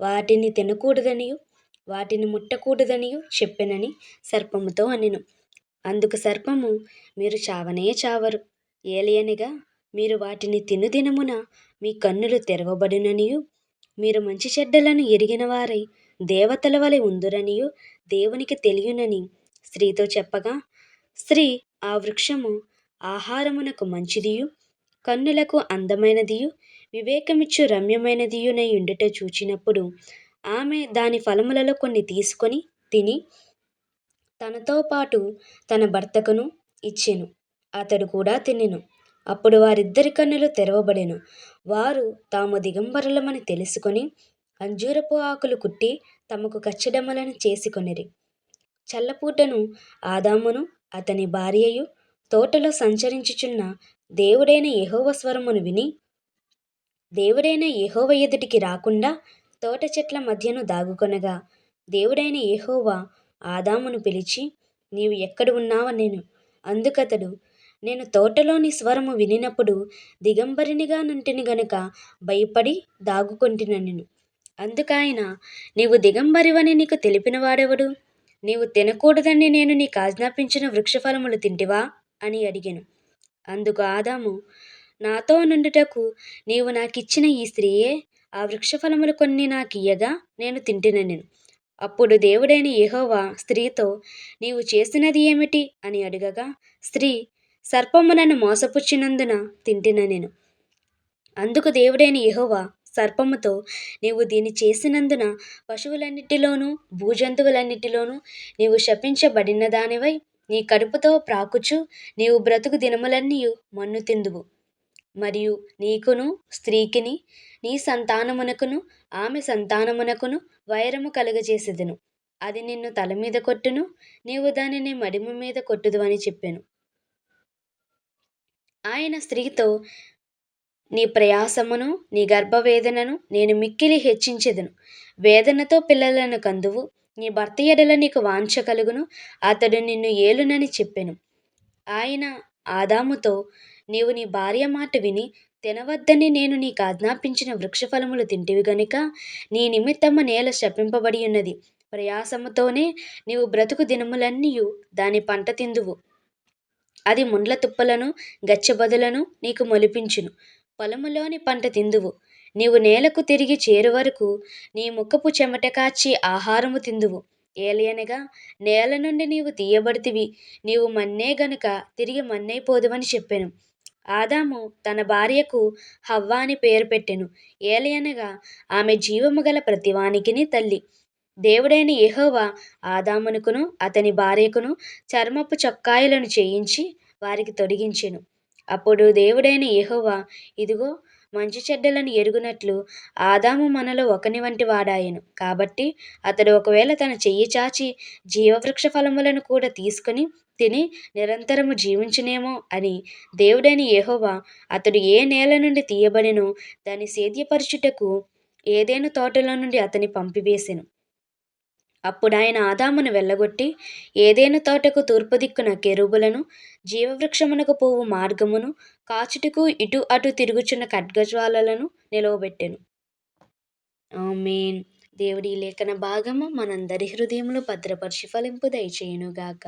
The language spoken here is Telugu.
వాటిని తినకూడదనియు వాటిని ముట్టకూడదనియు చెప్పెనని సర్పముతో అనెను. అందుకు సర్పము మీరు చావనే చావరు. ఏలియనగా మీరు వాటిని తిను దినమున మీ కన్నులు తెరవబడిననియు. మీరు మంచి చెడ్డలను ఎరిగిన వారై దేవతల వలె ఉందురనియు దేవునికి తెలియనని స్త్రీతో చెప్పగా స్త్రీ ఆ వృక్షము ఆహారమునకు మంచిదియు కన్నులకు అందమైనదియు వివేకమిచ్చు రమ్యమైనదియునై ఉండుట చూచినప్పుడు ఆమె దాని ఫలములలో కొన్ని తీసుకొని తిని తనతో పాటు తన భర్తకును ఇచ్చెను. అతడు కూడా తినెను. అప్పుడు వారిద్దరి కన్నులు తెరవబడెను. వారు తాము దిగంబరులమని తెలుసుకొని అంజూరపు ఆకులు కుట్టి తమకు కచ్చడమలను చేసుకొనిరి. చల్లపూటను ఆదామును అతని భార్యయు తోటలో సంచరించుచున్న దేవుడైన యహోవ స్వరమును విని దేవుడైన ఏహోవ ఎదుటికి రాకుండా తోట చెట్ల మధ్యను దాగుకొనగా దేవుడైన ఏహోవా ఆదామును పిలిచి నీవు ఎక్కడ ఉన్నావనెను అందుకతడు నేను తోటలోని స్వరము వినినప్పుడు దిగంబరినిగా నుంటిని గనుక భయపడి దాగుకొంటినను అందుకాయన నీవు దిగంబరివని నీకు తెలిపిన వాడెవడు? నీవు తినకూడదని నేను నీకు ఆజ్ఞాపించిన వృక్షఫలములు తింటివా? అని అడిగాను. అందుకు ఆదాము నాతో నుండుటకు నీవు నాకిచ్చిన ఈ స్త్రీయే ఆ వృక్షఫలములు కొన్ని నాకియ్యగా నేను తింటినెను. అప్పుడు దేవుడైన యెహోవా స్త్రీతో నీవు చేసినది ఏమిటి? అని అడగగా స్త్రీ సర్పము నన్ను మోసపుచ్చినందున తింటినెను. అందుకు దేవుడైన యెహోవా సర్పముతో నీవు దీన్ని చేసినందున పశువులన్నిటిలోనూ భూజంతువులన్నిటిలోనూ నీవు శపించబడిన దానివై నీ కడుపుతో ప్రాకుచు నీవు బ్రతుకు దినములన్నీ మన్ను తిందువు. మరియు నీకును స్త్రీకిని నీ సంతానమునకును ఆమె సంతానమునకును వైరము కలుగజేసేదను. అది నిన్ను తల మీద కొట్టును నీవు దానిని మడిమ మీద కొట్టుదు అని చెప్పాను. ఆయన స్త్రీతో నీ ప్రయాసమును నీ గర్భవేదనను నేను మిక్కిలి హెచ్చించెదను. వేదనతో పిల్లలను కందువు నీ భర్త ఎడల నీకు వాంఛ కలుగును అతడు నిన్ను ఏలునని చెప్పెను. ఆయన ఆదాముతో నీవు నీ భార్య మాట విని తినవద్దని నేను నీకు ఆజ్ఞాపించిన వృక్షఫలములు తింటివి గనుక నీ నిమిత్తము నేల శపింపబడి ఉన్నది. ప్రయాసముతోనే నీవు బ్రతుకు దినములన్నీయు దాని పంట తిందువు. అది ముండ్ల తుప్పలను గచ్చబదులను నీకు మొలిపించును. పొలములోని పంట తిందువు. నీవు నేలకు తిరిగి చేరు వరకు నీ ముఖపు చెమట కాచి ఆహారము తిందువు. ఏలియనగా నేల నుండి నీవు తీయబడితివి. నీవు మన్నే గనుక తిరిగి మన్నైపోదువని చెప్పాను. ఆదాము తన భార్యకు హవ్వ అని పేరు పెట్టెను. ఏలియనగా ఆమె జీవము గల ప్రతివానికిని తల్లి. దేవుడైన యెహోవా ఆదామునుకును అతని భార్యకును చర్మపు చొక్కాయలను చేయించి వారికి తొడిగించెను. అప్పుడు దేవుడైన యెహోవా ఇదిగో మంచి చెడ్డలను ఎరుగునట్లు ఆదాము మనలో ఒకని వంటి వాడాయను. కాబట్టి అతడు ఒకవేళ తన చెయ్యి చాచి జీవవృక్ష ఫలములను కూడా తీసుకొని తిని నిరంతరము జీవించునేమో అని దేవుడైన యెహోవా అతడు ఏ నేల నుండి తీయబడినో దాని సేద్యపరచుటకు ఏదైనా తోటలో నుండి అతని పంపివేసెను. అప్పుడు ఆయన ఆదామును వెళ్ళగొట్టి ఏదేను తోటకు తూర్పు దిక్కున కెరుబులను జీవవృక్షమునకు పోవు మార్గమును కాచుటకు ఇటు అటు తిరుగుచున్న ఖడ్గజ్వాలలను నిలవబెట్టెను. ఆమేన్. దేవుడి లేఖన భాగము మనందరి హృదయములు భద్రపరిచి ఫలింపు దయచేయునుగాక.